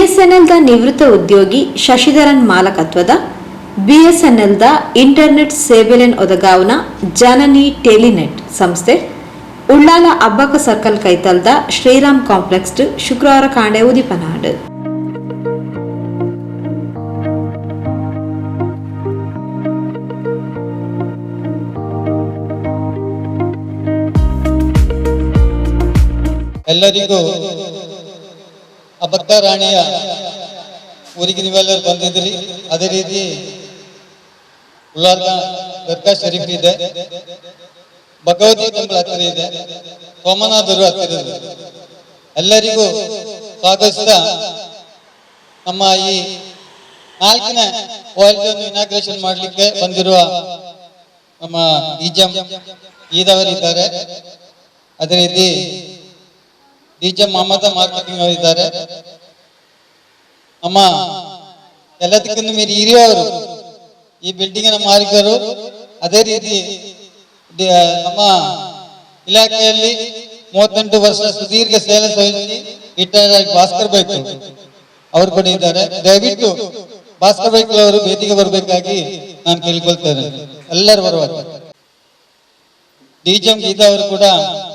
ಬಿಎಸ್ಎನ್ಎಲ್ದ ನಿವೃತ್ತ ಉದ್ಯೋಗಿ ಶಶಿಧರನ್ ಮಾಲಕತ್ವದ ಬಿಎಸ್ಎನ್ಎಲ್ದ ಇಂಟರ್ನೆಟ್ ಸೇವೆಲೆನ್ ಒದಗಾವ್ನ ಜನನಿ ಟೆಲಿನೆಟ್ ಸಂಸ್ಥೆ ಉಳ್ಳಾಲ ಅಬ್ಬಕ ಸರ್ಕಲ್ ಕೈತಲ್ದ ಶ್ರೀರಾಮ್ ಕಾಂಪ್ಲೆಕ್ಸ್ ಶುಕ್ರವಾರ ಕಾಂಡೆ ಉದಿಪನಾಡ್ ಎಲ್ಲರಿಗೂ ಆ ಭಕ್ತ ರಾಣಿಯ ಊರಿಗೆ ನೀವೆಲ್ಲರೂ ಬಂದಿದ್ರಿ ಅದೇ ರೀತಿ ಉಲ್ಲಾರ್ಗ ದರ್ಗಾ ಶರೀಫ್ ಇದೆ ಭಗವತಿ ಟೆಂಪಲ್ ಹತ್ತಿರ ಇದೆ ಸೋಮನಾಥರು ಹತ್ತಿರ ಇದೆ ಎಲ್ಲರಿಗೂ ಸ್ವಾಗತಿಸಿದ ನಮ್ಮ ಈ ನಾಲ್ಕನೇ ವಾಲ್ಜನ್ನು ಇನಾಗ್ರೇಷನ್ ಮಾಡಲಿಕ್ಕೆ ಬಂದಿರುವ ನಮ್ಮ ಈಜಂ ಈದವರಿದ್ದಾರೆ ಅದೇ ರೀತಿ ಡಿಜೆ ಮಮತಾ ಮಾರ್ಕೆಟಿಂಗ್ ಅವರು ಇದ್ದಾರೆ ನಮ್ಮ ಎಲ್ಲದಕ್ಕಿಂತ ಮೀರಿ ಹಿರಿಯವರು ಈ ನ ಮಾಲೀಕರು ಅದೇ ರೀತಿ ನಮ್ಮ ಇಲಾಖೆಯಲ್ಲಿ ಮೂವತ್ತೆಂಟು ವರ್ಷ ಸುದೀರ್ಘ ಸೇವೆ ಸಲ್ಲಿಸಿ ಇಟ್ಟಾಗಿ ಭಾಸ್ಕರ್ ಬೈಕ್ ಅವರು ಕೂಡ ಇದ್ದಾರೆ ದಯವಿಟ್ಟು ಭಾಸ್ಕರ್ ಬೈಕ್ ಅವರು ಭೇಟಿಗೆ ಬರಬೇಕಾಗಿ ನಾನು ಕೇಳಿಕೊಳ್ತೇನೆ ಎಲ್ಲರೂ ಬರುವ ಡಿ ಜಿ ಗೀತಾ ಅವರು ಕೂಡ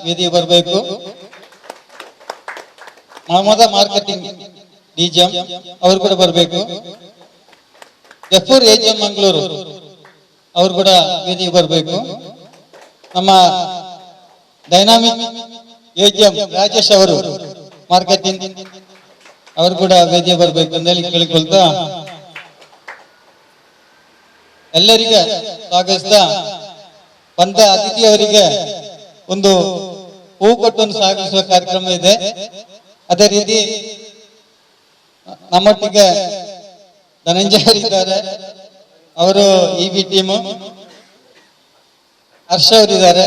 ವೇದಿಗೆ ಬರಬೇಕು ಮಹಮದ ಮಾರ್ಕೆಟಿಂಗ್ ಡಿಜಿಎಂ ಅವ್ರು ಕೂಡ ಬರಬೇಕು ಗಫೂರ್ ಎಜಿಎಂ ಮಂಗಳೂರು ಅವ್ರು ಕೂಡ ವೇದಿಕೆ ಬರಬೇಕು ನಮ್ಮ ಡೈನಾಮಿಕ್ ಎಜಿಎಂ ರಾಜೇಶ್ ಅವರು ಮಾರ್ಕೆಟಿಂಗ್ ಅವರು ಕೂಡ ವೇದಿಕೆ ಬರಬೇಕು ಅಂತ ಹೇಳಿ ಕೇಳಿಕೊಳ್ತಾ ಎಲ್ಲರಿಗೆ ಸ್ವಾಗತಿಸ್ತಾ ಬಂದ ಅತಿಥಿಯವರಿಗೆ ಒಂದು ಹೂ ಕೊಟ್ಟು ಸ್ವಾಗತಿಸುವ ಕಾರ್ಯಕ್ರಮ ಇದೆ ಅದೇ ರೀತಿ ನಮ್ಮೊಟ್ಟಿಗೆ ಧನಂಜಯರಿದ್ದಾರೆ ಅವರು ಇ ಬಿ ಟೀಮು ಹರ್ಷ ಅವರಿದ್ದಾರೆ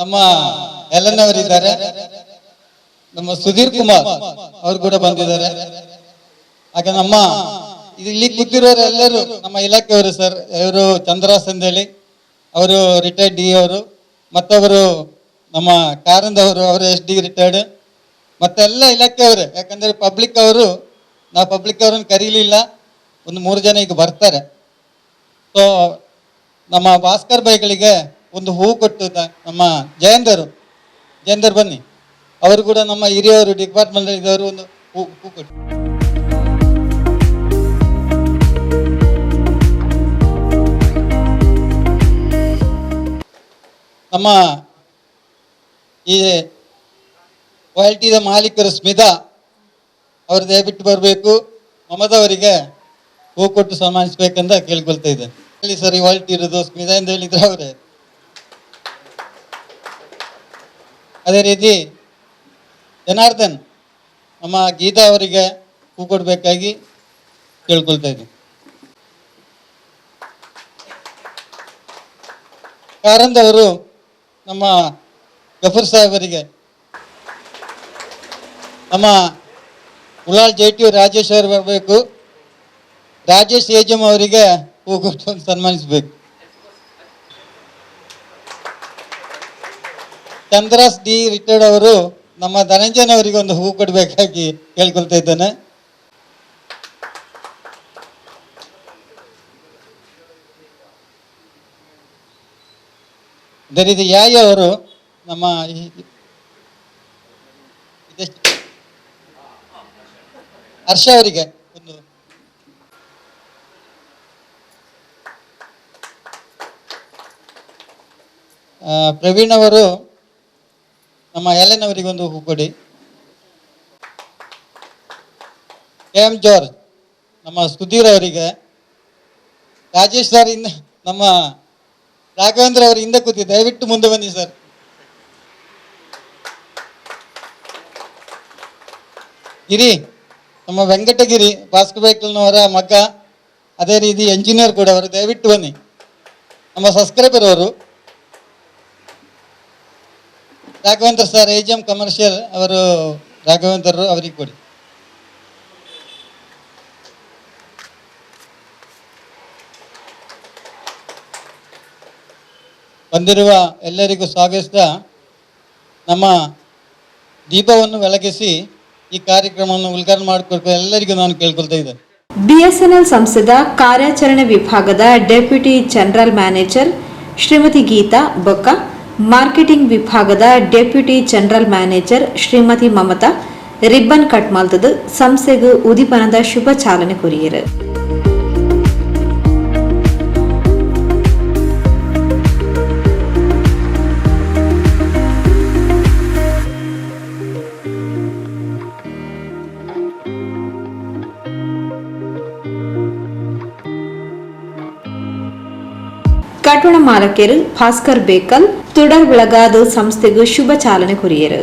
ನಮ್ಮ ಎಲನ್ ಅವರಿದ್ದಾರೆ ನಮ್ಮ ಸುಧೀರ್ ಕುಮಾರ್ ಅವರು ಕೂಡ ಬಂದಿದ್ದಾರೆ ಹಾಗೆ ನಮ್ಮ ಇಲ್ಲಿ ಕೂತಿರೋರು ನಮ್ಮ ಇಲಾಖೆಯವರು ಸರ್ ಇವರು ಚಂದ್ರ ಸಂದೇಳಿ ಅವರು ರಿಟೈರ್ಡ್ ಡಿ ಅವರು ಮತ್ತೊಬ್ಬರು ನಮ್ಮ ಕಾರಂದವರು ಅವರು ಎಸ್ ಡಿ ರಿಟೈರ್ಡ್ ಮತ್ತೆಲ್ಲ ಇಲಾಖೆಯವರೇ ಯಾಕಂದರೆ ಪಬ್ಲಿಕ್ ಅವರು ನಾವು ಪಬ್ಲಿಕ್ ಅವ್ರನ್ನ ಕರೀಲಿಲ್ಲ ಒಂದು ಮೂರು ಜನ ಈಗ ಬರ್ತಾರೆ ಸೊ ನಮ್ಮ ಭಾಸ್ಕರ್ ಬೈಗಳಿಗೆ ಒಂದು ಹೂ ಕೊಟ್ಟು ನಮ್ಮ ಜಯಂದರು ಜಯಂದರ್ ಬನ್ನಿ ಅವರು ಕೂಡ ನಮ್ಮ ಹಿರಿಯವರು ಡಿಪಾರ್ಟ್ಮೆಂಟ್ ಇದ್ದವರು ಒಂದು ಹೂ ಹೂ ಕೊಟ್ಟು ನಮ್ಮ ಈ ಕ್ವಾಲಿಟಿ ಮಾಲೀಕರು ಸ್ಮಿತಾ ಅವರು ಬಿಟ್ಟು ಬರಬೇಕು ಮಮದವರಿಗೆ ಹೂ ಕೊಟ್ಟು ಸನ್ಮಾನಿಸ್ಬೇಕಂತ ಕೇಳ್ಕೊಳ್ತಾ ಇದ್ದೆ ಹೇಳಿ ಸರ್ ಇವಾಲ್ಟಿ ಇರೋದು ಸ್ಮಿತಾ ಎಂದು ಹೇಳಿದ್ರು ಅವರೇ ಅದೇ ರೀತಿ ಜನಾರ್ದನ್ ನಮ್ಮ ಗೀತಾ ಅವರಿಗೆ ಹೂ ಕೊಡ್ಬೇಕಾಗಿ ಕೇಳ್ಕೊಳ್ತಾ ಇದ್ದೆ ಕಾರಂದ್ ಅವರು ನಮ್ಮ ಗಫೂರ್ ಸಾಹೇಬರಿಗೆ ನಮ್ಮ ಮುಲಾಲ್ ಜೇಟಿ ರಾಜೇಶ್ ಅವರು ಬರಬೇಕು ರಾಜೇಶ್ ಏಜಮ್ ಅವರಿಗೆ ಹೋಗೋದು ಸನ್ಮಾನಿಸಬೇಕು ಚಂದ್ರಾಸ್ ಡಿ ರಿಟೈರ್ಡ್ ಅವರು ನಮ್ಮ ಧನಂಜನ ಅವರಿಗೆ ಒಂದು ಹೂ ಕೊಡಬೇಕಾಗಿ ಕೇಳ್ಕೊಳ್ತಾ ಇದ್ದೇನೆ ದರಿದ ಯಾಯಿ ಅವರು ನಮ್ಮ ಹರ್ಷ ಅವರಿಗೆ ಒಂದು ಪ್ರವೀಣ್ ಅವರು ನಮ್ಮ ಅವರಿಗೆ ಒಂದು ಹೂ ಕೊಡಿ ಎಂ ಜಾರ್ಜ್ ನಮ್ಮ ಸುಧೀರ್ ಅವರಿಗೆ ರಾಜೇಶ್ ಸರ್ ಇನ್ನು ನಮ್ಮ ರಾಘವೇಂದ್ರ ಅವರು ಹಿಂದೆ ಕೂತಿ ದಯವಿಟ್ಟು ಮುಂದೆ ಬನ್ನಿ ಸರ್ ಇರಿ ನಮ್ಮ ವೆಂಕಟಗಿರಿ ಬಾಸ್ಕುಬೇಕಲ್ನವರ ಮಗ ಅದೇ ರೀತಿ ಎಂಜಿನಿಯರ್ ಕೂಡ ಅವರು ದಯವಿಟ್ಟು ಬನ್ನಿ ನಮ್ಮ ಸಬ್ಸ್ಕ್ರೈಬರ್ ಅವರು Raghavendra sir A G M commercial ಅವರು ರಾಘವೇಂದ್ರರು ಅವರಿಗೆ ಕೊಡಿ ಬಂದಿರುವ ಎಲ್ಲರಿಗೂ ಸ್ವಾಗತ ನಮ್ಮ ದೀಪವನ್ನು ಬೆಳಗಿಸಿ ಈ ಕಾರ್ಯಕ್ರಮವನ್ನು ಉದ್ಘಾಟನೆ ಮಾಡಿಕೊಡ್ತಾ ಎಲ್ಲರಿಗೂ ನಾನು ಕೇಳ್ಕೊಳ್ತಾ ಬಿಎಸ್ಎನ್ಎಲ್ ಸಂಸ್ಥೆದ ಕಾರ್ಯಾಚರಣೆ ವಿಭಾಗದ deputy general manager Shrimati Geeta Bokka marketing ವಿಭಾಗದ deputy general manager Shrimati Mamata ribbon cut ಸಂಸ್ಥೆಗೂ ಉದಿಪನದ ಶುಭ ಚಾಲನೆ ಕೊರಿಯರು ಕಟ್ಟಣ ಮಾಲಕೇರು ಭಾಸ್ಕರ್ ಬೇಕಲ್ ತುಡರ್ ಬೆಳಗಾದ ಸಂಸ್ಥೆಗೆ ಶುಭ ಚಾಲನೆ ಕೊರಿಯರು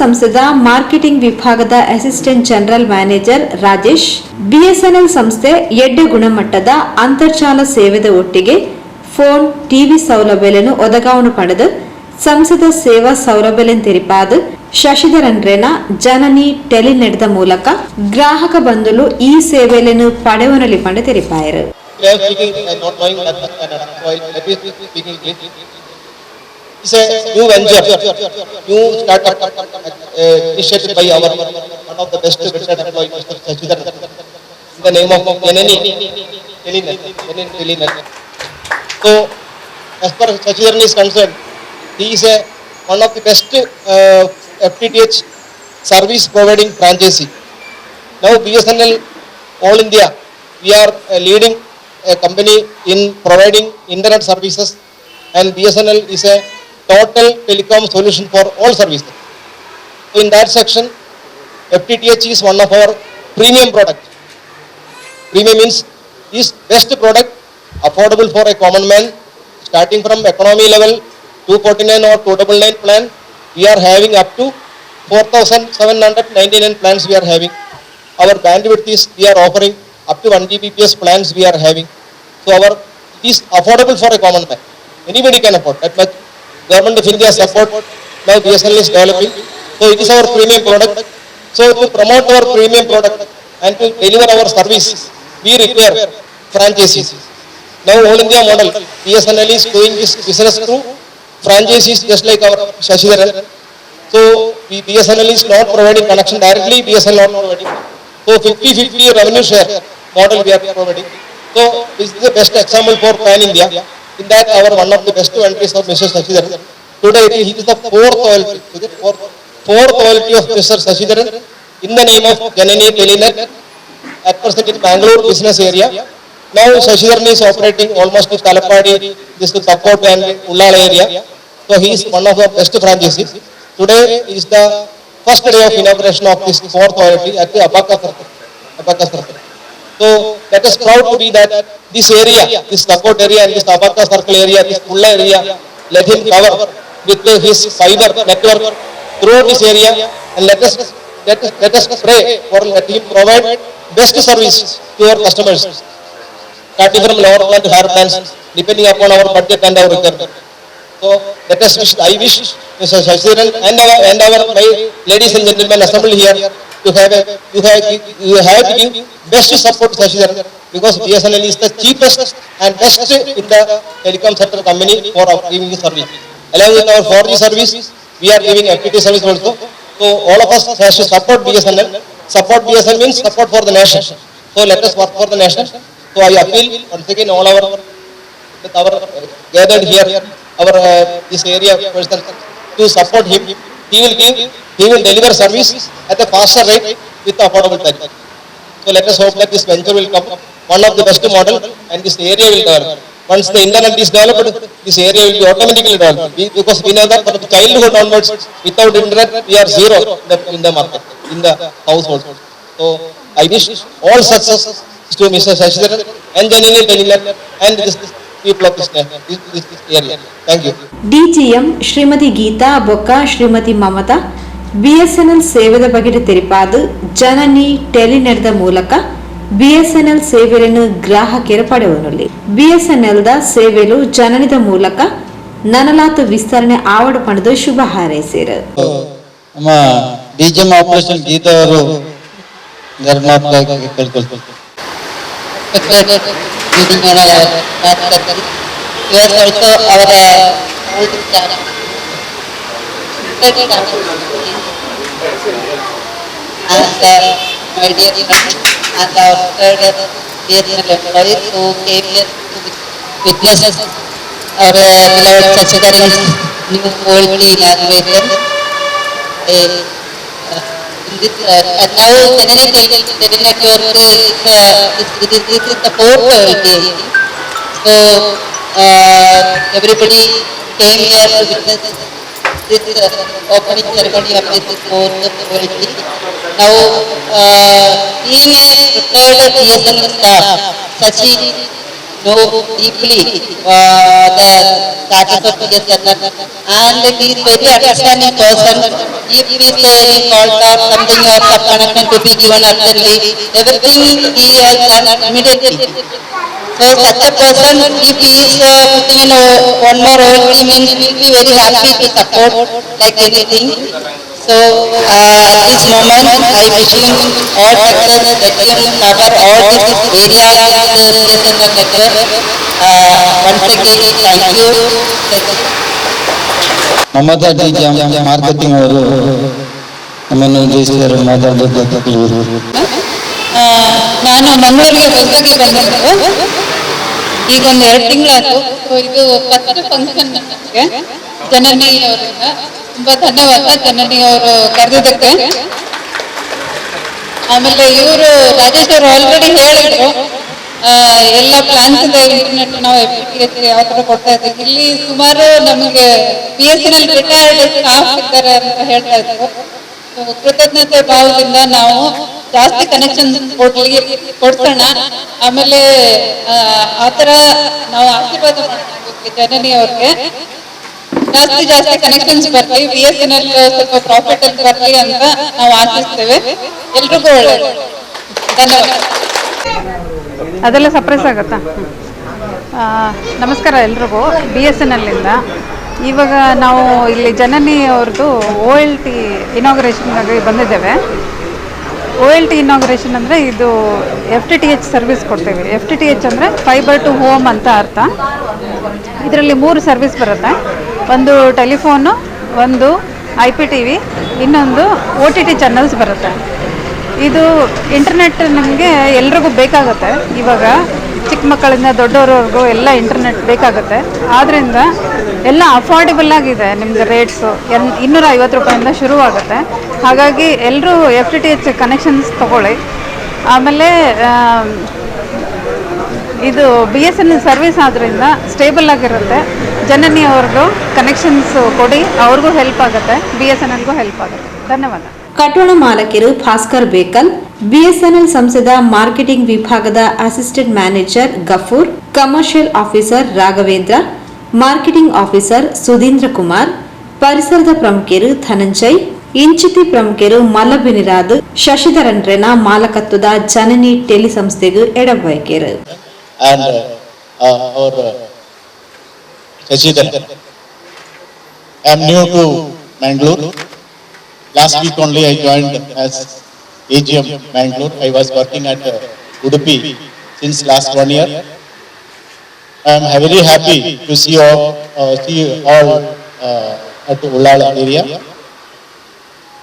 ಸಂಸದ ಸಂಸ್ಥೆದ ಮಾರ್ಕೆಟಿಂಗ್ ವಿಭಾಗದ assistant general manager Rajesh BSNL ಸಂಸ್ಥೆ ಎಡ್ಡೆ ಗುಣಮಟ್ಟದ ಅಂತರ್ಜಾಲ ಸೇವೆದ ಒಟ್ಟಿಗೆ ಫೋನ್ ಟಿವಿ ಸೌಲಭ್ಯಗಳನ್ನು ಒದಗಾವಣೆ ಪಡೆದು ಸಂಸದ ಸೇವಾ ಸೌಲಭ್ಯಲೆನ್ ತೆರಿಪಾದು ಶಶಿಧರನ್ ರೇನ ಜನನಿ ಟೆಲಿ ನಡೆದ ಮೂಲಕ ಗ್ರಾಹಕ ಬಂಧುಲು ಈ ಸೇವೆಯನ್ನು ಪಡೆವನಲ್ಲಿ ಪಡೆ ತೆರಿಪಾಯರು It's a new venture, new startup uh, initiated by our one of the best retired employees, Mr. Sachidhan, in the name of Yeneni Telinet. So, as far as Sachidhan is concerned, he is one of the best FTTH uh, service providing franchisee. Now, BSNL All India, we are uh, leading a company in providing internet services, and BSNL is a total telecom solution for all services. So in that section, FTTH is one of our premium product. Premium means is best product affordable for a common man starting from economy level 249 or 299 plan we are having up to 4799 plans we are having. Our bandwidth is we are offering up to 1 Gbps plans we are having. So our it is affordable for a common man. Anybody can afford that much Government of India support, now BSNL is developing. So it is our premium product. So to promote our premium product and to deliver our service, we require franchises. Now whole India model, BSNL is doing this business through franchises just like our Shashidharan. So BSNL is not providing connection directly, BSNL not providing. So 50-50 revenue share model we are providing. So this is the best example for Pan India. In that our one of the best OLTs of Mr. Sashidharan. Today, he is the fourth OLT, fourth, fourth OLT of Mr. Sashidharan in the name of Janani Telinet At present, in Bangalore business area. Now, Sashidharan is operating almost in Talapadi, this is Pakot and Ullal area. So, he is one of the best franchises. Today is the first day of inauguration of this fourth OLT at the Abakasrath. Abakasrath. So let us proud to be that this area, this Nakot area and this Nabaka circle area, this Pulla area, let him cover with his fiber network throughout this area and let us let, let us pray for let him provide best service to our customers. Starting from lower plant to higher plants, depending upon our budget and our requirement. So let us wish, I wish Mr. Shashiran and our, and our ladies and gentlemen assembled here you have a, you have you have to give best support to Sashidhar because BSNL is the cheapest and best in the telecom sector company for giving service. Along with our 4G service, we are giving FTT service also. So all of us have to support BSNL. Support BSNL means support for the nation. So let us work for the nation. So I appeal once again all our our uh, gathered here, our uh, this area to support him he will give he will deliver service at a faster rate with affordable tariff so let us hope that this venture will come one of the best model and this area will develop once the internet is developed this area will be automatically developed we, because we know that for the childhood onwards without internet we are zero in the, in the market in the household so i wish all success to mr sashidharan and the Nilay and this DGM Shrimati Geeta Bokka Shrimati Mamata BSNL ಸೇವೆದ ಬಗೆಗೆ ತೆರಿಪಾದು ಜನನಿ ಟೆಲಿನೆಟ್ದ ಮೂಲಕ BSNL ಸೇವೆಯನ್ನು ಗ್ರಾಹಕರು ಪಡೆಯುವಲ್ಲಿ the ಸೇವೆಲು ಜನನಿದ ಮೂಲಕ ನನಲಾತು ವಿಸ್ತರಣೆ ಆವಡ ಪಣದು ಶುಭ ಹಾರೈಸಿರು ನಮ್ಮ DGM operation Geetha ಅವರು ಗರ್ಭನಾಥ್ ಕಳ್ಕೊಳ್ತಾರೆ விதிமீறல் நடந்தது இவர்களுக்கு அவர and uh, my dear friend and our third dear employee who came here to witness our beloved Sachidari's new old inauguration. Uh, அதனால செரினேட்டிவ் செரினேட்டிவருக்கு இது இது சப்போர்ட் வேண்டியது so everybody came here to witness this uh, opening ceremony of this sport community. Now, uh, team has prepared a PSL staff, Sachin know deeply uh, the status of PSNN and he is very understanding person. If we say we or something or some connection to be given urgently, everything he has done immediately. So such a person, if he is uh, putting in uh, one more role, he means he will be very happy to support like anything. So uh, at this moment, I wishing all sectors that can cover all these areas in the Uh, once again, thank you. marketing. Mamata D mother marketing ಅವರು ನಮ್ಮನ್ನು ಜಯಿಸಿದರು ಮಾತಾಡೋದು ನಾನು ಮಂಗಳೂರಿಗೆ ಹೊಸದಾಗಿ ಬಂದಿದ್ದು ಈಗ ಒಂದು ಎರಡು ತಿಂಗಳಾಯ್ತು ಇದು ಫಸ್ಟ್ ಫಂಕ್ಷನ್ function. ಜನನಿ ಅವರಿಂದ ತುಂಬಾ ಧನ್ಯವಾದ ಜನನಿ ಅವರು ಕರೆದಿದ್ದಕ್ಕೆ ಆಮೇಲೆ ಇವರು ರಾಜೇಶ್ ಅವರು ಆಲ್ರೆಡಿ ಹೇಳಿದ್ರು ಎಲ್ಲ ಪ್ಲಾನ್ಸ್ ಇದೆ ಇಂಟರ್ನೆಟ್ ನಾವು ಯಾವ ತರ ಕೊಡ್ತಾ ಇದ್ದೀವಿ ಇಲ್ಲಿ ಸುಮಾರು ನಮಗೆ ಪಿ ಎಸ್ ಸಿ ನಲ್ಲಿ ರಿಟೈರ್ಡ್ ಸ್ಟಾಫ್ ಇದ್ದಾರೆ ಅಂತ ಹೇಳ್ತಾ ಇದ್ರು ಕೃತಜ್ಞತೆ ಭಾವದಿಂದ ನಾವು ಜಾಸ್ತಿ ಕನೆಕ್ಷನ್ ಕೊಡ್ಲಿ ಕೊಡ್ಸೋಣ ಆಮೇಲೆ ಆತರ ನಾವು ಆಶೀರ್ವಾದ ಜನನಿ ಅವ್ರಿಗೆ ಜಾಸ್ತಿ ಜಾಸ್ತಿ ಕನೆಕ್ಷನ್ಸ್ ಬರ್ಲಿ ಬಿ ಎಸ್ ಎನ್ ಎಲ್ ಸ್ವಲ್ಪ ಪ್ರಾಫಿಟ್ ಅಂತ ಬರ್ಲಿ ಅಂತ ನಾವು ಆಶಿಸ್ತೇವೆ ಎಲ್ರಿಗೂ ಒಳ್ಳೆಯದು ಧನ್ಯವಾದ ಅದೆಲ್ಲ ಸಪ್ರೆಸ್ ಆಗತ್ತಾ ನಮಸ್ಕಾರ ಎಲ್ರಿಗೂ ಬಿ ಎಸ್ ಎನ್ ಎಲ್ಲಿಂದ ಇವಾಗ ನಾವು ಇಲ್ಲಿ ಜನನಿ ಅವ್ರದ್ದು ಓ ಎಲ್ ಟಿ ಇನಾಗ್ರೇಷನ್ಗಾಗಿ ಬಂದಿದ್ದೇವೆ ಒ ಎಲ್ ಟಿ ಇನಾಗ್ರೇಷನ್ ಅಂದರೆ ಇದು F T T H service ಕೊಡ್ತೀವಿ ಎಫ್ ಟಿ ಟಿ ಎಚ್ ಅಂದರೆ ಫೈಬರ್ ಟು ಹೋಮ್ ಅಂತ ಅರ್ಥ ಇದರಲ್ಲಿ ಮೂರು ಸರ್ವಿಸ್ ಬರುತ್ತೆ ಒಂದು ಟೆಲಿಫೋನು ಒಂದು ಐ ಪಿ ಟಿ ವಿ ಇನ್ನೊಂದು ಒ ಟಿ ಟಿ ಚಾನಲ್ಸ್ ಬರುತ್ತೆ ಇದು ಇಂಟರ್ನೆಟ್ ನಮಗೆ ಎಲ್ರಿಗೂ ಬೇಕಾಗುತ್ತೆ ಇವಾಗ ಚಿಕ್ಕ ಮಕ್ಕಳಿಂದ ದೊಡ್ಡವ್ರವ್ರಿಗೂ ಎಲ್ಲ ಇಂಟರ್ನೆಟ್ ಬೇಕಾಗುತ್ತೆ ಆದ್ದರಿಂದ ಎಲ್ಲ ಅಫೋರ್ಡೆಬಲ್ ಆಗಿದೆ ನಿಮ್ಮದು ರೇಟ್ಸು ಎನ್ ಇನ್ನೂರ ಐವತ್ತು ರೂಪಾಯಿಂದ ಶುರುವಾಗುತ್ತೆ ಹಾಗಾಗಿ ಎಲ್ಲರೂ F T T H connections ತೊಗೊಳ್ಳಿ ಆಮೇಲೆ ಇದು B S N L service ಆದ್ದರಿಂದ ಸ್ಟೇಬಲ್ ಆಗಿರುತ್ತೆ ಜನನಿ ಅವ್ರಿಗೂ ಕನೆಕ್ಷನ್ಸ್ ಕೊಡಿ ಅವ್ರಿಗೂ ಹೆಲ್ಪ್ ಆಗುತ್ತೆ ಬಿ ಎಸ್ ಎನ್ ಎಲ್ಗೂ ಹೆಲ್ಪ್ ಆಗುತ್ತೆ ಧನ್ಯವಾದ ಕಟ್ಟಡ ಮಾಲಕಿರು ಭಾಸ್ಕರ್ ಬೇಕಲ್ ಬಿಎಸ್ಎನ್ಎಲ್ ಸಂಸ್ಥೆದ ಮಾರ್ಕೆಟಿಂಗ್ ವಿಭಾಗದ assistant manager Gafoor commercial officer Raghavendra marketing officer Sudheendra Kumar ಪರಿಸರದ ಪ್ರಮುಖರು ಧನಂಜಯ್ ಇಂಚಿತಿ ಪ್ರಮುಖರು ಮಲಬಿನಿರಾದ್ ಶಶಿಧರನ್ರೆನ ಮಾಲಕತ್ವದ ಜನನಿ ಟೆಲಿ ಸಂಸ್ಥೆಗೂ ಎಡಬಯಕೆರು last I I Bangalore.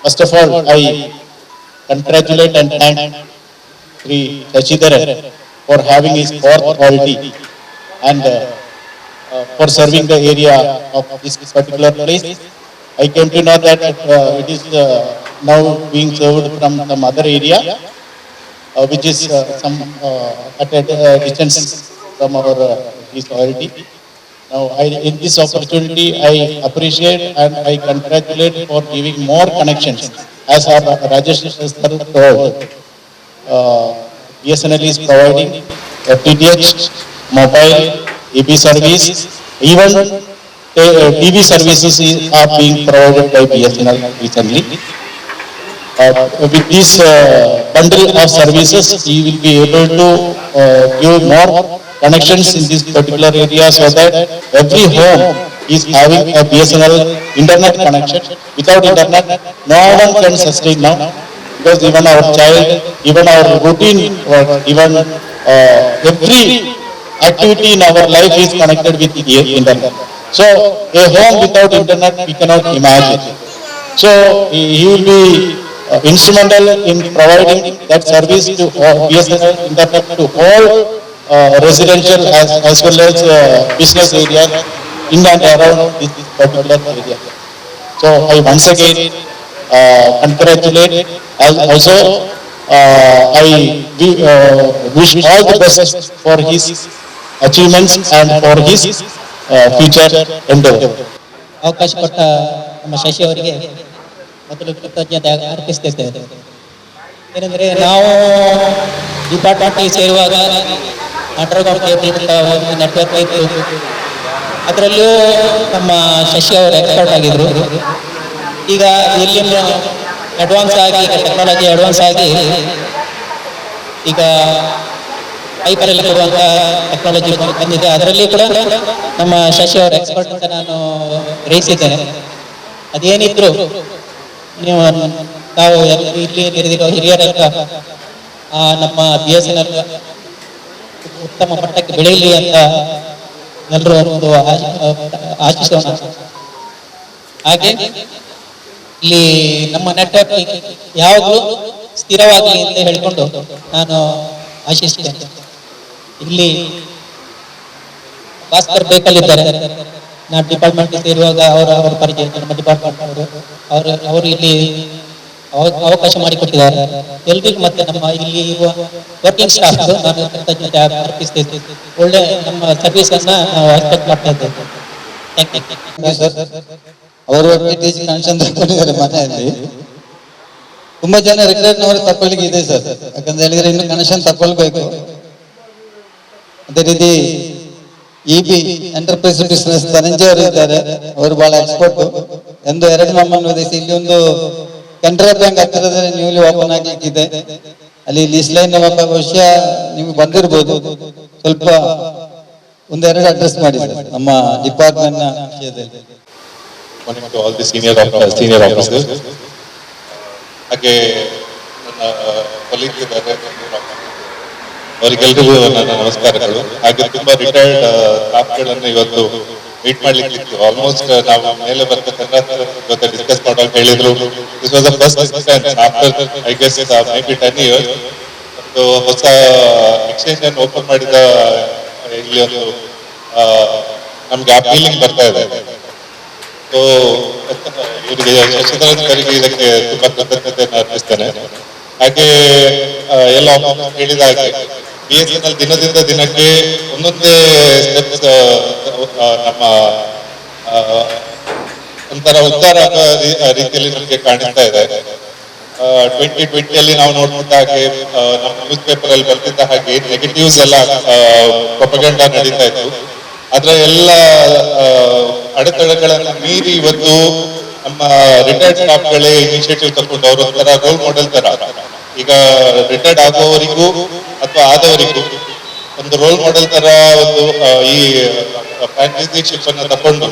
First of all, I congratulate and thank Sri Sachidharan for having his fourth quality and uh, for serving the area of this particular place. I came to know that uh, it is uh, now being served from some other area, uh, which is uh, some uh, at a uh, distance from our uh, now, I, in this opportunity, I appreciate and I congratulate for giving more connections. As our Rajesh told, uh, BSNL is providing FTTH, mobile, EB service, even uh, TV services are being provided by BSNL recently. Uh, with this uh, bundle of services, you will be able to uh, give more connections in this particular area so that every home is having a BSNL internet connection. Without internet, no one can sustain now because even our child, even our routine work, even uh, every activity in our life is connected with the internet. So a home without internet, we cannot imagine. So he will be uh, instrumental in providing that service to uh, BSNL internet to all residential as as well as uh, business areas in and around this this particular area. So I once again uh, congratulate Al- also uh, I wi- uh, wish all the best for his achievements and for his uh, future endeavor. ಅವಕಾಶ ಕೊಟ್ಟ ನಮ್ಮ ಶಶಿ ಅವರಿಗೆ ಮೊದಲು ಕೃತಜ್ಞತೆ ಅರ್ಪಿಸ್ತಿದ್ದೇವೆ ಏನೆಂದರೆ ನಾವು ಡಿಪಾರ್ಟ್ಮೆಂಟ್ಗೆ ಸೇರುವಾಗ ಅಂಡರ್ಗ್ರೌಂಡ್ ಕೇಬಲ್ ನೆಟ್ವರ್ಕ್ ಇತ್ತು ಅದರಲ್ಲೂ ನಮ್ಮ ಶಶಿ ಅವರು ಎಕ್ಸ್ಪರ್ಟ್ ಆಗಿದ್ರು ಈಗ ಇಲ್ಲಿ ಅಡ್ವಾನ್ಸ್ ಆಗಿ ಟೆಕ್ನಾಲಜಿ ಅಡ್ವಾನ್ಸ್ ಆಗಿ ಈಗ ಐಪರಲ್ಲಿ ಕೊಡುವಂಥ ಟೆಕ್ನಾಲಜಿ ಬಂದಿದೆ ಅದರಲ್ಲಿ ಕೂಡ ನಮ್ಮ ಶಶಿ ಅವರು ಎಕ್ಸ್ಪರ್ಟ್ ಅಂತ ನಾನು ಗ್ರಹಿಸಿದ್ದೇನೆ ಅದೇನಿದ್ರು ನೀವು ತಾವು ಇಲ್ಲಿ ಹಿರಿಯರ ನಮ್ಮ ಬಿ ಎಸ್ ಎನ್ ಉತ್ತಮ ಮಟ್ಟಕ್ಕೆ ಬೆಳೆಯಲಿ ಅಂತ ಎಲ್ಲರೂ ಒಂದು ಆಶಿಸೋಣ ಹಾಗೆ ಇಲ್ಲಿ ನಮ್ಮ ನೆಟ್ವರ್ಕ್ ಯಾವಾಗಲೂ ಸ್ಥಿರವಾಗಲಿ ಅಂತ ಹೇಳಿಕೊಂಡು ನಾನು ಆಶಿಸ್ತೇನೆ ಇಲ್ಲಿ ಭಾಸ್ಕರ್ ಬೇಕಲ್ಲಿದ್ದಾರೆ ನಾನು ಡಿಪಾರ್ಟ್ಮೆಂಟ್ ಸೇರುವಾಗ ಅವರ ಅವರ ಪರಿಚಯ ನಮ್ಮ ಡಿಪಾರ್ಟ್ಮೆಂಟ್ ಅವರು ಅವರು ಅವರು ಇಲ್ಲಿ ಅವಕಾಶ ಮಾಡಿಕೊಟ್ಟಿದ್ದಾರೆ ಎಲ್ರಿಗೂ ಮತ್ತೆ ನಮ್ಮ ಇಲ್ಲಿ ಇರುವ ವರ್ಕಿಂಗ್ ಸ್ಟಾಫ್ ನಾನು ಕೃತಜ್ಞತೆ ಅರ್ಪಿಸ್ತಿದ್ದೆ ಒಳ್ಳೆ ನಮ್ಮ ಸರ್ವಿಸ್ ಅನ್ನ ನಾವು ಎಕ್ಸ್ಪೆಕ್ಟ್ ಮಾಡ್ತಾ ಇದ್ದೇವೆ ಮನೆಯಲ್ಲಿ ತುಂಬಾ ಜನ ರಿಟೈರ್ನವರು ತಕೊಳ್ಳಿಕ್ಕೆ ಇದೆ ಸರ್ ಯಾಕಂತ ಹೇಳಿದ್ರೆ ಇನ್ನು ಕನೆಕ್ಷನ್ ತಕೊಳ್ಬೇಕು ಅದೇ ರೀತಿ E B enterprise business Dhananjay ಅವರು ಇದ್ದಾರೆ ಅವರು ಬಹಳ ಎಕ್ಸ್ಪರ್ಟ್ ಎಂದು ಎರಡು ನಮ್ಮನ್ನು ಇಲ್ಲಿ ಒಂದು ಕೆನರಾ ಬ್ಯಾಂಕ್ ಹತ್ತಿರದಲ್ಲಿ ನ್ಯೂಲಿ ಓಪನ್ ಆಗಲಿಕ್ಕಿದೆ ಅಲ್ಲಿ ಲೀಸ್ ಲೈನ್ ಒಬ್ಬ ವಿಷಯ ನಿಮ್ಗೆ ಬಂದಿರ್ಬೋದು ಸ್ವಲ್ಪ ಒಂದೆರಡು ಅಡ್ರೆಸ್ ಮಾಡಿ ನಮ್ಮ ಡಿಪಾರ್ಟ್ಮೆಂಟ್ ನ ಹಾಗೆ ನನ್ನ ಅವರಿಗೆಲ್ಲರಿಗೂ ನನ್ನ ನಮಸ್ಕಾರಗಳು ಹಾಗೆ ತುಂಬಾ ರಿಟೈರ್ಡ್ ಸ್ಟಾಫ್ಗಳನ್ನು ಇವತ್ತು ಮೀಟ್ ಮಾಡ್ಲಿಕ್ಕೆ ಆಲ್ಮೋಸ್ಟ್ ನಾವು ಮೇಲೆ ಬರ್ತಕ್ಕಂಥ ಜೊತೆ ಡಿಸ್ಕಸ್ ಮಾಡೋ ಹೇಳಿದ್ರು this was the first extension after I guess may be ten years ಒಂದು ಹೊಸ ಎಕ್ಸ್ಚೇಂಜ್ uh, ಅನ್ನು ಓಪನ್ ಮಾಡಿದ uh, ಇಲ್ಲಿ ಒಂದು uh, ನಮ್ಗೆ ಆ ಫೀಲಿಂಗ್ ಬರ್ತಾ ಇದೆ ಸೊ ಇವರಿಗೆ ಶಶಿಧರನ್ಕರಿಗೆ ಇದಕ್ಕೆ ತುಂಬಾ ಕೃತಜ್ಞತೆಯನ್ನು ಅರ್ಪಿಸ್ತೇನೆ ಹಾಗೆ ಎಲ್ಲ ಹೇಳಿದ ಹಾಗೆ ಬಿ ಎಸ್ ಎನ್ ದಿನದಿಂದ ದಿನಕ್ಕೆ ಒಂದೊಂದೇ ಸ್ಟೆಪ್ಸ್ ನಮ್ಮ ಒಂಥರ ಉದ್ಧಾರ ರೀತಿಯಲ್ಲಿ ನಮಗೆ ಕಾಣಿಸ್ತಾ ಇದೆ ಟ್ವೆಂಟಿ ಟ್ವೆಂಟಿಯಲ್ಲಿ ನಾವು ನೋಡ್ತಿದ್ದ ಹಾಗೆ ನಮ್ಮ ನ್ಯೂಸ್ ಪೇಪರ್ ಅಲ್ಲಿ ಬರ್ತಿದ್ದ ಹಾಗೆ ನೆಗೆಟಿವ್ಸ್ ಎಲ್ಲ ಪ್ರೊಪಗಂಡ ನಡೀತಾ ಇತ್ತು ಅದರ ಎಲ್ಲ ಅಡೆತಡೆಗಳನ್ನ ಮೀರಿ ಇವತ್ತು ನಮ್ಮ ರಿಟೈರ್ಡ್ ಸ್ಟಾಫ್ಗಳೇ ಇನಿಷಿಯೇಟಿವ್ ತಗೊಂಡು ಅವರು ಒಂಥರ ರೋಲ್ ಮಾಡೆಲ್ ತರ ಈಗ ರಿಟೈರ್ಡ್ ಆಗುವವರಿಗೂ ಅಥವಾ ಆದವರಿಗೂ ಒಂದು ರೋಲ್ ಮಾಡೆಲ್ ತರ ಒಂದು ಈ ಫ್ರಾಂಚೈಸಿಶಿಪ್ ಅನ್ನ ತಗೊಂಡು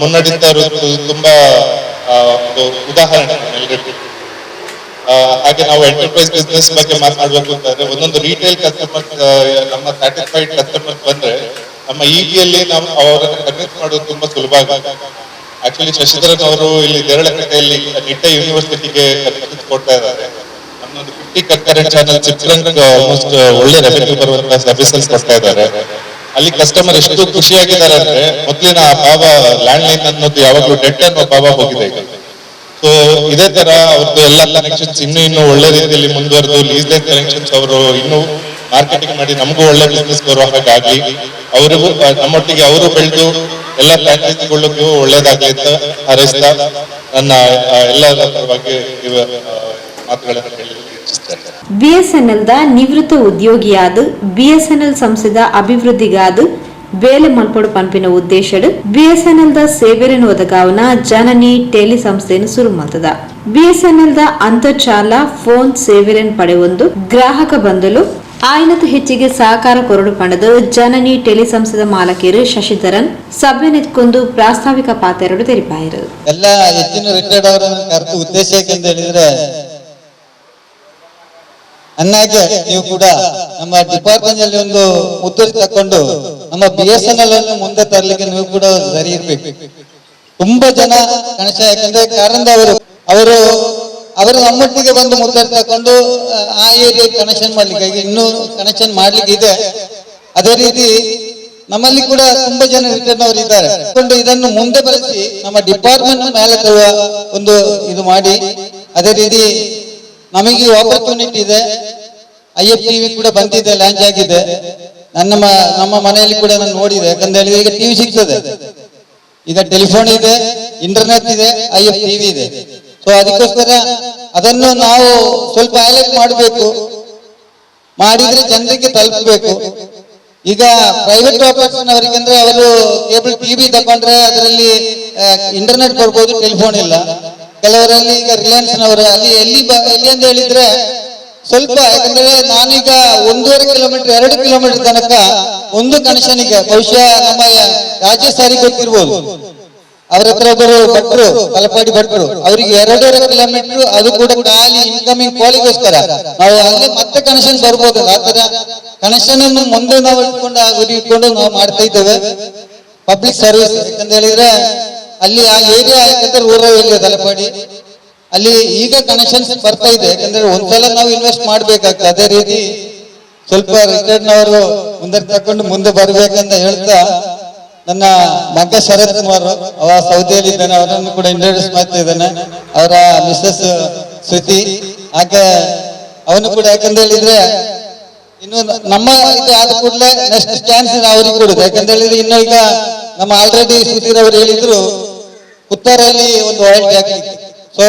ಮುನ್ನಡೀತಾ ಇರೋದು ತುಂಬಾ ಒಂದು ಉದಾಹರಣೆ ಹಾಗೆ ನಾವು ಎಂಟರ್ಪ್ರೈಸ್ ಬಿಸ್ನೆಸ್ ಬಗ್ಗೆ ಮಾತಾಡಬೇಕು ಅಂತಂದ್ರೆ ಒಂದೊಂದು ರೀಟೇಲ್ ಕಸ್ಟಮರ್ ನಮ್ಮ ಸ್ಯಾಟಿಸ್ಫೈಡ್ ಕಸ್ಟಮರ್ ಬಂದ್ರೆ ನಮ್ಮ ಇಲ್ಲಿ ನಾವು ಅವರನ್ನು ಕನ್ವಿನ್ಸ್ ಮಾಡೋದು ತುಂಬಾ ಸುಲಭ ಆಗುತ್ತೆ ಆಕ್ಚುಲಿ ಶಶಿಧರನ್ ಅವರು ಇಲ್ಲಿ ದೇರಳಕಟ್ಟೆಯಲ್ಲಿ ನಿಟ್ಟ ಯೂನಿವರ್ಸಿಟಿಗೆ ಕನ್ವಿನ್ಸ್ ಕೊಡ್ತಾ ಇದ್ದಾರೆ ಫಿಫ್ಟಿ ಚಾನಲ್ ಚಿತ್ರರಂಗ ಒಳ್ಳೆ ರೆವೆನ್ಯೂ ಬರುವಂತಹ ಸರ್ವಿಸಸ್ ಕೊಡ್ತಾ ಇದ್ದಾರೆ ಅಲ್ಲಿ ಕಸ್ಟಮರ್ ಎಷ್ಟು ಖುಷಿಯಾಗಿದ್ದಾರೆ ಅಂದ್ರೆ ಮೊದ್ಲಿನ ಆ ಪಾವ ಲ್ಯಾಂಡ್ ಲೈನ್ ಅನ್ನೋದು ಯಾವಾಗಲೂ ಡೆಟ್ ಅನ್ನೋ ಪಾವ ಹೋಗಿದೆ ಈಗ ಸೊ ಇದೇ ತರ ಅವ್ರದ್ದು ಎಲ್ಲ ಕನೆಕ್ಷನ್ಸ್ ಇನ್ನೂ ಇನ್ನೂ ಒಳ್ಳೆ ರೀತಿಯಲ್ಲಿ ಮುಂದುವರೆದು ಲೀಸ್ ಲೈನ್ ಕನೆಕ್ಷನ್ಸ್ ಅವರು ಇನ್ನೂ ಮಾರ್ಕೆಟಿಂಗ್ ಮಾಡಿ ನಮಗೂ ಒಳ್ಳೆ ಬಿಸ್ನೆಸ್ ಬರುವ ಹಾಗಾಗಿ ಅವರಿಗೂ ನಮ್ಮೊಟ್ಟಿಗೆ ಅವರು ಬೆಳೆದು ಎಲ್ಲ ಪ್ಲಾನ್ಸ್ಗಳಿಗೂ ಒಳ್ಳೇದಾಗಲಿ ಅಂತ ಹಾರೈಸ್ತಾ ನನ್ನ ಎಲ್ಲರ ಪರವಾಗಿ ಮಾತುಗಳನ್ನು ಹೇಳಿ ಇಚ್ಛಿಸ್ತೇನೆ ದ ನಿವೃತ್ತ ಉದ್ಯೋಗಿಯಾದ ಬಿಎಸ್ಎನ್ಎಲ್ ಸಂಸ್ಥೆದ ಅಭಿವೃದ್ಧಿಗಾದ ಬೇಲೆ ಮಲ್ಪಡು ಪಂಪಿನ ಉದ್ದೇಶಡ್ ಬಿಎಸ್ಎನ್ಎಲ್ ದ ಸೇವೆಯನ್ನು ಒದಗಾವನ ಜನನಿ ಟೆಲಿ ಸಂಸ್ಥೆಯನ್ನು ಶುರು ಮಾಡ್ತದ ಬಿಎಸ್ಎನ್ಎಲ್ ದ ಅಂತರ್ಜಾಲ ಫೋನ್ ಪಡೆ ಪಡೆಯೊಂದು ಗ್ರಾಹಕ ಬಂದಲು ಆಯ್ನತು ಹೆಚ್ಚಿಗೆ ಸಹಕಾರ ಕೊರಡು ಪಂಡದ ಜನನಿ ಟೆಲಿ ಸಂಸ್ಥೆದ ಮಾಲಕೀರು ಶಶಿಧರನ್ ಸಭೆ ನೆತ್ಕೊಂಡು ಪ್ರಾಸ್ತಾವಿಕ ಪಾತ್ರ ತೆರಿಪಾಯರು ಅನ್ನಾಗೆ ನೀವು ಕೂಡ ನಮ್ಮ ಡಿಪಾರ್ಟ್ಮೆಂಟ್ ಅಲ್ಲಿ ಒಂದು ಮುದ್ದೆ ತಕೊಂಡು ನಮ್ಮ ಬಿ ಎಸ್ ಎನ್ ಎಲ್ ಅನ್ನು ಮುಂದೆ ತರಲಿಕ್ಕೆ ನೀವು ಕೂಡ ಸರಿ ಇರ್ಬೇಕು ತುಂಬಾ ಜನ ಕನಶ ಯಾಕಂದ್ರೆ ಕಾರಂದ ಅವರು ಅವರು ಅವರು ನಮ್ಮೊಟ್ಟಿಗೆ ಬಂದು ಮುದ್ದೆ ತಕೊಂಡು ಆ ಏರಿಯಾ ಕನೆಕ್ಷನ್ ಮಾಡ್ಲಿಕ್ಕೆ ಇನ್ನು ಕನೆಕ್ಷನ್ ಮಾಡ್ಲಿಕ್ಕೆ ಇದೆ ಅದೇ ರೀತಿ ನಮ್ಮಲ್ಲಿ ಕೂಡ ತುಂಬಾ ಜನ ರಿಟರ್ನ್ ಅವರು ಇದ್ದಾರೆ ಇದನ್ನು ಮುಂದೆ ಬರೆಸಿ ನಮ್ಮ ಡಿಪಾರ್ಟ್ಮೆಂಟ್ ಮೇಲೆ ತರುವ ಒಂದು ಇದು ಮಾಡಿ ಅದೇ ರೀತಿ ನಮಗೆ ಆಪರ್ಚುನಿಟಿ ಇದೆ ಐ ಎಫ್ ಟಿವಿ ಕೂಡ ಬಂದಿದೆ ಲ್ಯಾಂಚ್ ಆಗಿದೆ ನನ್ನ ನಮ್ಮ ಮನೆಯಲ್ಲಿ ಕೂಡ ನಾನು ನೋಡಿದೆ ಯಾಕಂತ ಹೇಳಿದ್ರೆ ಈಗ ಟಿವಿ ಸಿಗ್ತದೆ ಈಗ ಟೆಲಿಫೋನ್ ಇದೆ ಇಂಟರ್ನೆಟ್ ಇದೆ ಐ ಎಫ್ ಟಿವಿ ಇದೆ ಸೊ ಅದಕ್ಕೋಸ್ಕರ ಅದನ್ನು ನಾವು ಸ್ವಲ್ಪ ಹೈಲೈಟ್ ಮಾಡಬೇಕು ಮಾಡಿದ್ರೆ ಜನರಿಗೆ ತಲುಪಬೇಕು ಈಗ ಪ್ರೈವೇಟ್ ಆಪರೇಷನ್ ಅವರು ಕೇಬಲ್ ಟಿವಿ ತಗೊಂಡ್ರೆ ಅದರಲ್ಲಿ ಇಂಟರ್ನೆಟ್ ಕೊಡ್ಬೋದು ಟೆಲಿಫೋನ್ ಇಲ್ಲ ಕೆಲವರಲ್ಲಿ ಈಗ ನವರು ಅಲ್ಲಿ ಎಲ್ಲಿ ಎಲ್ಲಿ ಅಂತ ಹೇಳಿದ್ರೆ ಸ್ವಲ್ಪ ಯಾಕಂದ್ರೆ ನಾನೀಗ ಒಂದೂವರೆ ಕಿಲೋಮೀಟರ್ ಎರಡು ಕಿಲೋಮೀಟರ್ ತನಕ ಒಂದು ಕನೆಕ್ಷನ್ ಈಗ ಬಹುಶಃ ನಮ್ಮ ರಾಜ್ಯ ಸಾರಿಗೆ ಗೊತ್ತಿರ್ಬೋದು ಅವ್ರ ಹತ್ರ ಒಬ್ಬರು ಭಟ್ರು ಕಲಪಾಡಿ ಭಟ್ರು ಅವ್ರಿಗೆ ಎರಡೂವರೆ ಕಿಲೋಮೀಟರ್ ಅದು ಕೂಡ ಖಾಲಿ ಇನ್ಕಮಿಂಗ್ ಕೋಲಿಗೋಸ್ಕರ ನಾವು ಅಲ್ಲಿ ಮತ್ತೆ ಕನೆಕ್ಷನ್ ಬರ್ಬೋದು ಆತರ ಕನೆಕ್ಷನ್ ಅನ್ನು ಮುಂದೆ ನಾವು ಇಟ್ಕೊಂಡು ಗುರಿ ಇಟ್ಕೊಂಡು ನಾವು ಮಾಡ್ತಾ ಇದ್ದೇವೆ ಪಬ್ಲಿಕ್ ಸರ್ವಿಸ್ ಅಂತ ಹೇಳಿದ್ರೆ ಅಲ್ಲಿ ಆ ಏರಿಯಾ ಯಾಕಂದ್ರೆ ರೂರಲ್ ಏರಿಯಾ ಅಲ್ಲಿ ಈಗ ಕನೆಕ್ಷನ್ಸ್ ಬರ್ತಾ ಇದೆ ಯಾಕಂದ್ರೆ ಒಂದ್ಸಲ ನಾವು ಇನ್ವೆಸ್ಟ್ ಮಾಡ್ಬೇಕಾಗ್ತದೆ ಅದೇ ರೀತಿ ಸ್ವಲ್ಪ ಅವರು ಮುಂದೆ ತಕೊಂಡು ಮುಂದೆ ಬರ್ಬೇಕಂತ ಹೇಳ್ತಾ ನನ್ನ ಮಗ ಶರತ್ ಕುಮಾರ್ ಅವ ಸೌದಿಯಲ್ಲಿ ಇದ್ದಾನೆ ಅವರನ್ನು ಕೂಡ ಇಂಟ್ರೊಡ್ಯೂಸ್ ಮಾಡ್ತಾ ಇದ್ದಾನೆ ಅವರ ಮಿಸ್ಸಸ್ ಶ್ರುತಿ ಹಾಗೆ ಅವನು ಕೂಡ ಯಾಕಂತ ಹೇಳಿದ್ರೆ ಇನ್ನು ನಮ್ಮ ಇದು ಆದ ಕೂಡಲೇ ನೆಕ್ಸ್ಟ್ ಚಾನ್ಸ್ ಅವ್ರಿಗೆ ಕೊಡುದು ಯಾಕಂತ ಹೇಳಿದ್ರೆ ಇನ್ನು ಈಗ ನಮ್ಮ ಆಲ್ರೆಡಿ ಶ್ರುತಿರವರು ಹೇಳಿದ್ರು ಪುತ್ತಾರಲ್ಲಿ ಒಂದು ವಾಯಲ್ಟಿ ಟ್ಯಾಕ್ ಸೊ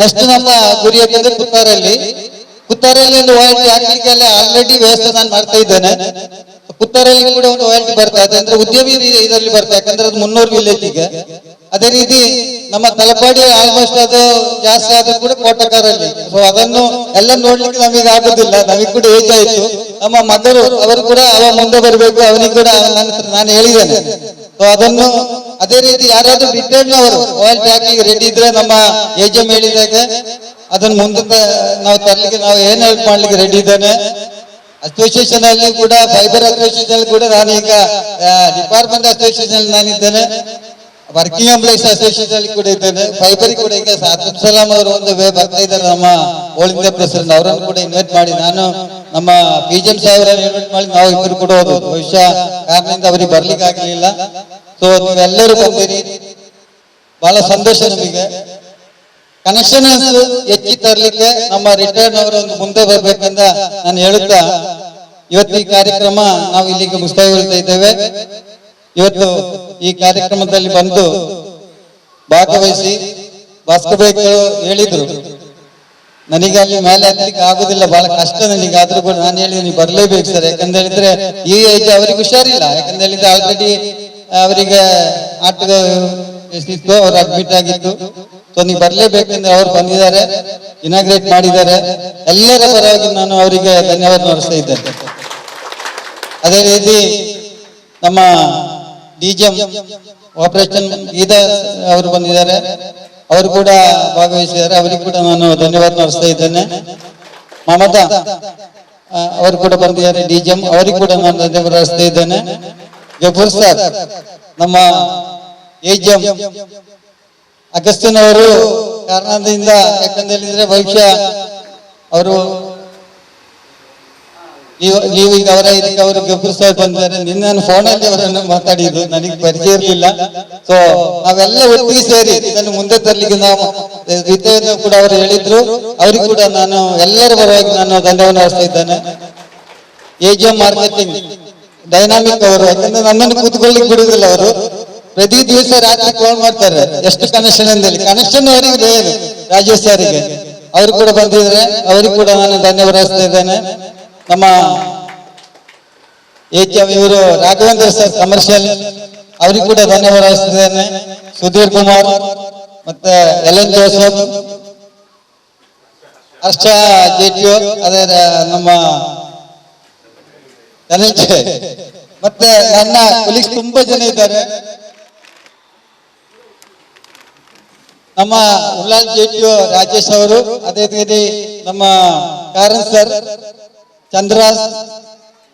ನೆಕ್ಸ್ಟ್ ನಮ್ಮ ಗುರಿ ಯಾಕಂದ್ರೆ ಪುತ್ತಾರಲ್ಲಿ ಪುತ್ತಾರಲ್ಲಿ ಒಂದು ಆಯಿಲ್ ಹಾಕ್ಲಿಕ್ಕೆ ಅಲ್ಲಿ ಆಲ್ರೆಡಿ ವ್ಯವಸ್ಥೆ ನಾನು ಮಾಡ್ತಾ ಇದ್ದೇನೆ ಪುತ್ತಾರಲ್ಲಿ ಕೂಡ ಒಂದು ವಾಯಲ್ಟಿ ಬರ್ತಾ ಇದೆ ಅಂದ್ರೆ ಉದ್ಯಮಿ ಇದರಲ್ಲಿ ಬರ್ತಾ ಯಾಕಂದ್ರೆ ಅದು ಮುನ್ನೂರು ವಿಲೇಜ್ ಈಗ ಅದೇ ರೀತಿ ನಮ್ಮ ತಲಪಾಡಿ ಆಲ್ಮೋಸ್ಟ್ ಅದು ಜಾಸ್ತಿ ಆದ್ರೂ ಕೂಡ ಕೋಟಕಾರಲ್ಲಿ ಸೊ ಅದನ್ನು ಎಲ್ಲ ನೋಡ್ಲಿಕ್ಕೆ ನಮಗೆ ಆಗುದಿಲ್ಲ ನಮಗ್ ಕೂಡ ಏಜ್ ಆಯ್ತು ನಮ್ಮ ಮದರು ಅವರು ಕೂಡ ಅವ ಮುಂದೆ ಬರಬೇಕು ಅವನಿಗೆ ಕೂಡ ನಾನು ನಾನು ಹೇಳಿದ್ದೇನೆ ಅದನ್ನು ಅದೇ ರೀತಿ ಯಾರಾದ್ರೂ ರಿಟರ್ನ್ ಅವರು ಆಯಿಲ್ ಟ್ಯಾಕಿಗೆ ರೆಡಿ ಇದ್ರೆ ನಮ್ಮ ಏಜಮ್ ಹೇಳಿದಾಗ ಅದನ್ನ ಮುಂದೆ ನಾವು ತರಲಿಕ್ಕೆ ನಾವು ಏನ್ ಹೆಲ್ಪ್ ಮಾಡ್ಲಿಕ್ಕೆ ರೆಡಿ ಇದ್ದಾನೆ ಅಸೋಸಿಯೇಷನ್ ಅಲ್ಲಿ ಕೂಡ ಫೈಬರ್ ಅಸೋಸಿಯೇಷನ್ ಅಲ್ಲಿ ಕೂಡ ಈಗ ಡಿಪಾರ್ಟ್ಮೆಂಟ್ ಅಸೋಸಿಯೇಷನ್ ಅಲ್ಲಿ ನಾನಿದ್ದೇನೆ ವರ್ಕಿಂಗ್ ಎಂಪ್ಲಾಯೀಸ್ ಅಸೋಸಿಯೇಷನ್ ಅಲ್ಲಿ ಕೂಡ ಇದ್ದೇನೆ ಫೈಬರ್ ಕೂಡ ಈಗ ಸಾತ್ ಸಲಾಂ ಅವರು ಒಂದು ವೇ ಬರ್ತಾ ಇದ್ದಾರೆ ನಮ್ಮ ಓಲ್ ಇಂಡಿಯಾ ಪ್ರೆಸಿಡೆಂಟ್ ಅವರನ್ನು ಕೂಡ ಇನ್ವೈಟ್ ಮಾಡಿ ನಾನು ನಮ್ಮ ಪಿ ಜಿ ಎಂ ಸಾಹೇಬ್ರ ಹೇಳ್ಬಿಟ್ಟು ಮಾಡಿ ನಾವು ಇಬ್ಬರು ಕೂಡ ಹೋದ್ರು ಬಹುಶಃ ಕಾರಣದಿಂದ ಅವರಿಗೆ ಬರ್ಲಿಕ್ಕೆ ಆಗಲಿಲ್ಲ ಸೊ ನೀವೆಲ್ಲರೂ ಬಂದಿರಿ ಬಹಳ ಸಂತೋಷ ನಮಗೆ ಕನೆಕ್ಷನ್ ಹೆಚ್ಚಿ ತರಲಿಕ್ಕೆ ನಮ್ಮ ರಿಟೈರ್ಡ್ ಅವರು ಮುಂದೆ ಬರ್ಬೇಕಂತ ನಾನು ಹೇಳುತ್ತಾ ಇವತ್ತು ಈ ಕಾರ್ಯಕ್ರಮ ನಾವು ಇಲ್ಲಿಗೆ ಮುಕ್ತಾಯಗೊಳ್ತಾ ಇದ್ದೇವೆ ಇವತ್ತು ಈ ಕಾರ್ಯಕ್ರಮದಲ್ಲಿ ಬಂದು ಭಾಗವಹಿಸಿ ಭಾಸ್ಕರ್ ಹೇಳಿದ್ರು ನನಗೆ ಅಲ್ಲಿ ಮೇಲೆ ಹತ್ತಲಿಕ್ಕೆ ಆಗುದಿಲ್ಲ ಬಹಳ ಕಷ್ಟ ನನಗೆ ಆದ್ರೂ ಕೂಡ ನಾನು ಹೇಳಿದ್ರೆ ನೀವು ಬರ್ಲೇಬೇಕು ಸರ್ ಯಾಕಂತ ಹೇಳಿದ್ರೆ ಈ ಏಜ್ ಅವ್ರಿಗೆ ಹುಷಾರಿಲ್ಲ ಯಾಕಂತ ಹೇಳಿದ್ರೆ ಆಲ್ರೆಡಿ ಅವರಿಗೆ ಆಟ ಇತ್ತು ಅವ್ರು ಅಡ್ಮಿಟ್ ಆಗಿತ್ತು ಸೊ ನೀವು ಬರ್ಲೇಬೇಕಂದ್ರೆ ಅವ್ರು ಬಂದಿದ್ದಾರೆ ಇನಾಗ್ರೇಟ್ ಮಾಡಿದ್ದಾರೆ ಎಲ್ಲರ ಪರವಾಗಿ ನಾನು ಅವರಿಗೆ ಧನ್ಯವಾದ ನೋಡಿಸ್ತಾ ಇದ್ದೇನೆ ಅದೇ ರೀತಿ ನಮ್ಮ ಡಿ ಆಪರೇಷನ್ ಗೀತಾ ಅವರು ಬಂದಿದ್ದಾರೆ ಅವರು ಕೂಡ ಭಾಗವಹಿಸಿದ್ದಾರೆ ಅವರಿಗೆ ಕೂಡ ನಾನು ಧನ್ಯವಾದ ನಡೆಸ್ತಾ ಇದ್ದೇನೆ ಮಮತಾ ಅವರು ಕೂಡ ಬಂದಿದ್ದಾರೆ ಡಿ ಜಿ ಎಂ ಕೂಡ ನಾನು ಧನ್ಯವಾದ ನಡೆಸ್ತಾ ಇದ್ದೇನೆ ಗಫೂರ್ ಸರ್ ನಮ್ಮ ಎ ಜಿ ಕಾರಣದಿಂದ ಯಾಕಂತ ಭವಿಷ್ಯ ಅವರು ನೀವು ನೀವು ಈಗ ಅವರ ಇದಕ್ಕೆ ಅವರು ಗಬ್ರು ಸಾಹೇಬ್ ಬಂದಿದ್ದಾರೆ ಫೋನ್ ಅಲ್ಲಿ ಅವರನ್ನು ಮಾತಾಡಿದ್ದು ನನಗೆ ಪರಿಚಯ ಇರಲಿಲ್ಲ ಸೊ ಅವೆಲ್ಲ ಒಟ್ಟಿಗೆ ಸೇರಿ ಇದನ್ನು ಮುಂದೆ ತರಲಿಕ್ಕೆ ನಾವು ವಿದ್ಯೆಯನ್ನು ಕೂಡ ಅವರು ಹೇಳಿದ್ರು ಅವ್ರಿಗೆ ಕೂಡ ನಾನು ಎಲ್ಲರ ಪರವಾಗಿ ನಾನು ದಂಡವನ್ನು ಹರಿಸ್ತಾ ಇದ್ದೇನೆ ಎಜಿಎಂ ಮಾರ್ಕೆಟಿಂಗ್ ಡೈನಾಮಿಕ್ ಅವರು ಯಾಕಂದ್ರೆ ನನ್ನನ್ನು ಕೂತ್ಕೊಳ್ಳಿಕ್ ಬಿಡುವುದಿಲ್ಲ ಅವರು ಪ್ರತಿ ದಿವಸ ರಾತ್ರಿ ಕಾಲ್ ಮಾಡ್ತಾರೆ ಎಷ್ಟು ಕನೆಕ್ಷನ್ ಅಂದಲ್ಲಿ ಕನೆಕ್ಷನ್ ಅವರಿಗೆ ರೇರ್ ರಾಜೇಶ್ ಸರ್ಗೆ ಅವರು ಕೂಡ ಬಂದಿದ್ರೆ ಅವ್ರಿಗೆ ಕೂಡ ನಾನು ಧನ್ಯವಾದ ಇದ್ದೇನೆ ನಮ್ಮ ಎಂ ಇವರು ರಾಘವೇಂದ್ರ ಸರ್ ಕಮರ್ಷಿಯಲ್ ಅವ್ರಿಗೆ ಕೂಡ ಧನ್ಯವಾದ ಸುಧೀರ್ ಕುಮಾರ್ ಮತ್ತೆ ಎಲ್ ಎನ್ ಜೋಸಫ್ ಅಷ್ಟ ಅದೇ ನಮ್ಮ ಮತ್ತೆ ನನ್ನ ಕೊಲೀಗ್ಸ್ ತುಂಬಾ ಜನ ಇದ್ದಾರೆ ನಮ್ಮ ಉಳ್ಳಾಲ್ ಜೆಟಿಯು ರಾಜೇಶ್ ಅವರು ಅದೇ ರೀತಿ ನಮ್ಮ ಕಾರನ್ ಸರ್ ಚಂದ್ರ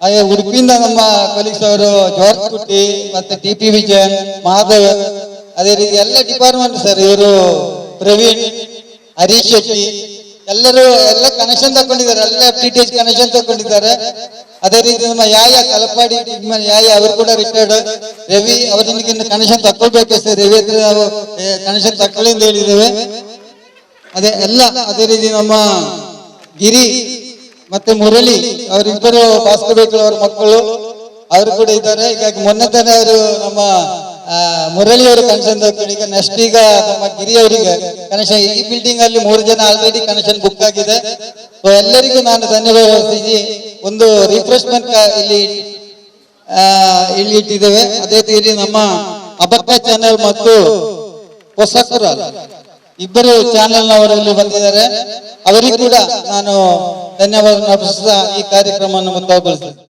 ಹಾಗೆ ಉಡುಪಿಯಿಂದ ನಮ್ಮ ಕಲೀಗ್ಸ್ ಅವರು ಜೋರ್ಜ್ ಕುಟ್ಟಿ ಮತ್ತೆ ಟಿ ಪಿ ವಿಜಯನ್ ಮಾಧವ್ ಅದೇ ರೀತಿ ಎಲ್ಲ ಡಿಪಾರ್ಟ್ಮೆಂಟ್ ಸರ್ ಇವರು ಪ್ರವೀಣ್ ಹರೀಶ್ ಶೆಟ್ಟಿ ಎಲ್ಲರೂ ಎಲ್ಲ ಕನೆಕ್ಷನ್ ತಗೊಂಡಿದ್ದಾರೆ ಎಲ್ಲ ಟಿ ಟಿ ಎಚ್ ಕನೆಕ್ಷನ್ ತಗೊಂಡಿದ್ದಾರೆ ಅದೇ ರೀತಿ ನಮ್ಮ ಯಾಯ ಕಲಪಾಡಿ ಯಾಯ ಅವರು ಕೂಡ ರಿಟೈರ್ಡ್ ರವಿ ಅವರಿಂದ ಕನೆಕ್ಷನ್ ತಕೊಳ್ಬೇಕು ಸರ್ ರವಿ ಹತ್ರ ನಾವು ಕನೆಕ್ಷನ್ ತಕೊಳ್ಳಿ ಅಂತ ಹೇಳಿದ್ದೇವೆ ಅದೇ ಎಲ್ಲ ಅದೇ ರೀತಿ ನಮ್ಮ ಗಿರಿ ಮತ್ತೆ ಮುರಳಿ ಅವರಿಬ್ಬರು ಪಾಸ್ಕೋಬೇಕು ಅವ್ರ ಮಕ್ಕಳು ಅವರು ಕೂಡ ಇದ್ದಾರೆ ಹೀಗಾಗಿ ಮೊನ್ನೆ ತಾನೇ ಅವರು ನಮ್ಮ ಮುರಳಿ ಅವರು ಕನೆಕ್ಷನ್ ಈಗ ನೆಕ್ಸ್ಟ್ ಈಗ ನಮ್ಮ ಗಿರಿಯವರಿಗೆ ಕನೆಕ್ಷನ್ ಈ ಬಿಲ್ಡಿಂಗ್ ಅಲ್ಲಿ ಮೂರು ಜನ ಆಲ್ರೆಡಿ ಕನೆಕ್ಷನ್ ಬುಕ್ ಆಗಿದೆ ಸೊ ಎಲ್ಲರಿಗೂ ನಾನು ಧನ್ಯವಾದ ಒಂದು ರಿಫ್ರೆಶ್ಮೆಂಟ್ ಇಲ್ಲಿ ಇಲ್ಲಿ ಇಟ್ಟಿದ್ದೇವೆ ಅದೇ ರೀತಿ ನಮ್ಮ ಅಬಕ್ಕ ಚಾನೆಲ್ ಮತ್ತು ಹೊಸ ಇಬ್ಬರು ಚಾನೆಲ್ ಇಲ್ಲಿ ಬಂದಿದ್ದಾರೆ ಅವರಿಗೂ ಕೂಡ ನಾನು ಧನ್ಯವಾದ ಈ ಕಾರ್ಯಕ್ರಮವನ್ನು ಮುಕ್ತಾಯಗೊಳಿಸ್ತೇನೆ